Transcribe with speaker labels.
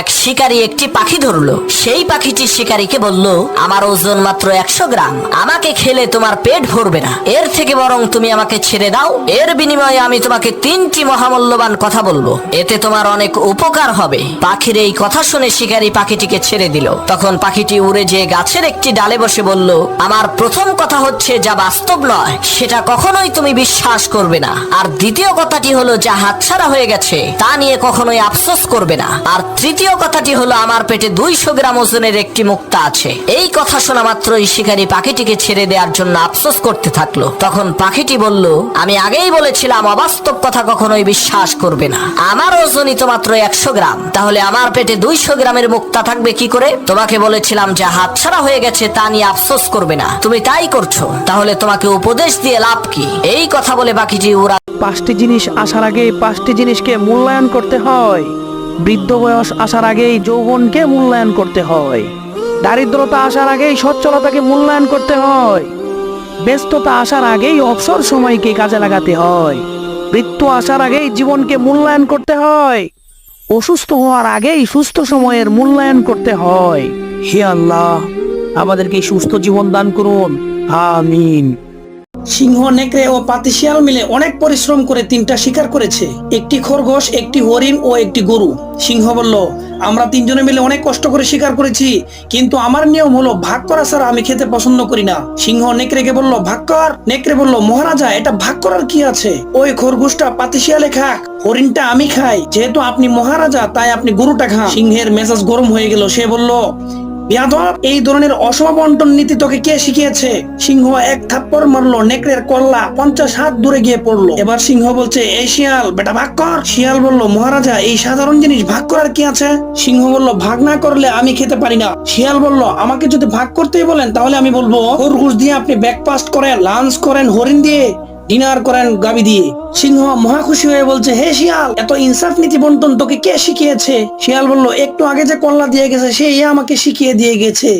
Speaker 1: এক শিকারী একটি পাখি ধরলো। সেই পাখিটি শিকারীকে বলল, আমার ওজন মাত্র একশো গ্রাম। আমাকে খেলে তোমার পেট ভরবে না। এর থেকে বরং তুমি আমাকে ছেড়ে দাও। এর বিনিময়ে আমি তোমাকে তিনটি মহামূল্যবান কথা বলব। এতে তোমার অনেক উপকার হবে। পাখির এই কথা শুনে শিকারী পাখিটিকে ছেড়ে দিল। তখন পাখিটি উড়ে যেয়ে গাছের একটি ডালে বসে বলল, আমার প্রথম কথা হচ্ছে যা বাস্তব নয়, সেটা কখনোই তুমি বিশ্বাস করবে না। আর দ্বিতীয় কথাটি হলো যা হাতছাড়া হয়ে গেছে, তা নিয়ে কখনোই আফসোস করবে না। আর তৃতীয় কথাটি হলো, আমার পেটে দুইশো গ্রাম ওজনের একটি মুক্তা আছে। এই কথা শোনা মাত্রই শিকারী পাখিটিকে ছেড়ে দেওয়ার জন্য আফসোস করতে থাকল। তখন পাখিটি বলল, আমি আগেই বলেছিলাম, অবাস্তব কথা কখনোই বিশ্বাস করবে না। আমার ওজনই তো মাত্র একশো গ্রাম। তাহলে আমার পেটে দুইশো গ্রামের মুক্তা থাকবে কি করে? তোমাকে বলেছিলাম, যে হাতছাড়া হয়ে গেছে তা নিয়ে আফসোস করবে না। তুমি তাই করছ। তাহলে তোমাকে উপদেশ দিয়ে লাভ কি? এই কথা বলে পাখিটি উড়া
Speaker 2: পাঁচটি জিনিস আসার আগে পাঁচটি জিনিসকে মূল্যায়ন করতে হয়। বৃদ্ধ বয়স আসার আগেই যৌবনকে মূল্যায়ন করতে হয়। দারিদ্রতা আসার আগেই সচ্ছলতাকে মূল্যায়ন করতে হয়। ব্যস্ততা আসার আগেই অবসর সময়কে কাজে লাগাতে হয়। মৃত্যু আসার আগেই জীবনকে মূল্যায়ন করতে হয়। অসুস্থ হওয়ার আগেই সুস্থ সময়ের মূল্যায়ন করতে হয়। হে আল্লাহ, আমাদেরকে সুস্থ জীবন দান করুন। আমিন।
Speaker 3: সিংহ নেকড়ে ও পাতিশিয়াল মিলে অনেক পরিশ্রম করে তিনটা শিকার করেছে। একটি খরগোশ, একটি হরিণ ও একটি গরু। সিংহ বলল, আমরা তিনজনে মিলে অনেক কষ্ট করে শিকার করেছি, কিন্তু আমার নিয়ম হলো ভাগ করা ছাড়া আমি খেতে পছন্দ করি না। সিংহ নেকড়েকে বলল, ভাগ কর? নেকড়ে বলল, মহারাজা, এটা ভাগ করার কি আছে? ওই খরগোশটা পাতিশিয়ালে খাক, হরিণটা আমি খাই। যেহেতু আপনি মহারাজা, তাই আপনি গরুটা খান। সিংহের মেজাজ গরম হয়ে গেল। সে বলল বিয়াদব, এই ধরনের অসমবন্টন নীতি তোকে কে শিখিয়েছে? সিংহ এক থাপ্পড় মারলো, নেকড়ের কল্লা পঞ্চাশ হাত দূরে গিয়ে পড়ল। এবার সিংহ বলছে, এই শিয়াল, বেটা ভাগ কর। শিয়াল বলল, মহারাজা, এই সাধারণ জিনিস ভাগ করার কি আছে? সিংহ বলল, ভাগ না করলে আমি খেতে পারি না। শিয়াল বলল, আমাকে যদি ভাগ করতেই বলেন, তাহলে আমি বলব দিয়ে আপনি ব্রেকফাস্ট করেন, লাঞ্চ করেন, হরিণ দিয়ে। ডিনার করেন গাবি দিয়ে। সিংহ মহা খুশি হয়ে বলছে, হে শিয়াল, এত ইনসাফ নীতি বন্টন তোকে কে শিখিয়েছে? শিয়াল বলল, একটু আগে যে কল্লা দিয়ে গেছে, সে আমাকে শিখিয়ে দিয়ে গেছে।